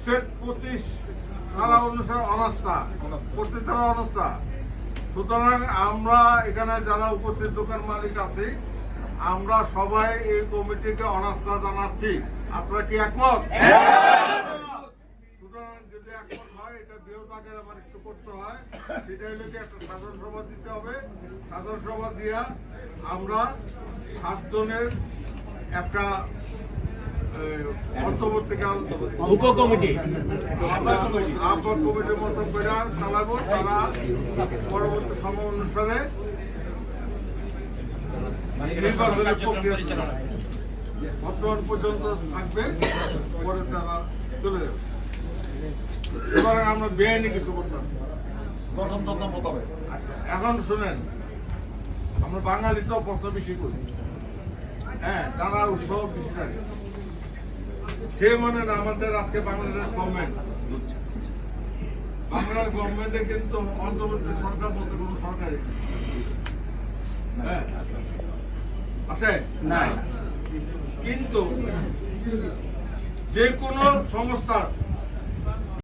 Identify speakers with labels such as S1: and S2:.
S1: হচ্ছে পঁচিশ ধারা অনুসারে অনাস্থা। পঁচিশ ধারা অনাস্থা। সুতরাং আমরা এখানে যারা উপস্থিত দোকান মালিক আছি আমরা সবাই এই কমিটিকে অনাস্থা জানাচ্ছি। আপনারা কি একমত? সুতরাং যদি একমত হয় এটা বৃহৎ আকারে আবার একটু করতে হয়। সেটা হলো কি একটা সাধারণ সভা দিতে হবে। সাধারণ সভা দিয়া আমরা সাতজনের একটা কমিটির মতো করে চালাবো তারা পরবর্তী সময় অনুসারে নির্বাচনের প্রক্রিয়া বর্তমান পর্যন্ত থাকবে পরে তারা চলে যাবে। এবার আমরা বেআইনি কিছু করতাম।
S2: গঠনতন্ত্র মোতাবেক।
S1: এখন শুনেন আমরা বাঙালি তো প্রশ্ন বেশি করি। হ্যাঁ তারা উৎসব বেশি থাকে। সে মনে না আমাদের আজকে বাংলাদেশ গভর্নমেন্ট বাংলার গভর্নমেন্টে কিন্তু অন্তর্বর্তী সরকার বলতে কোনো সরকারি হ্যাঁ? আছে?
S3: না
S1: কিন্তু যে কোনো সংস্থার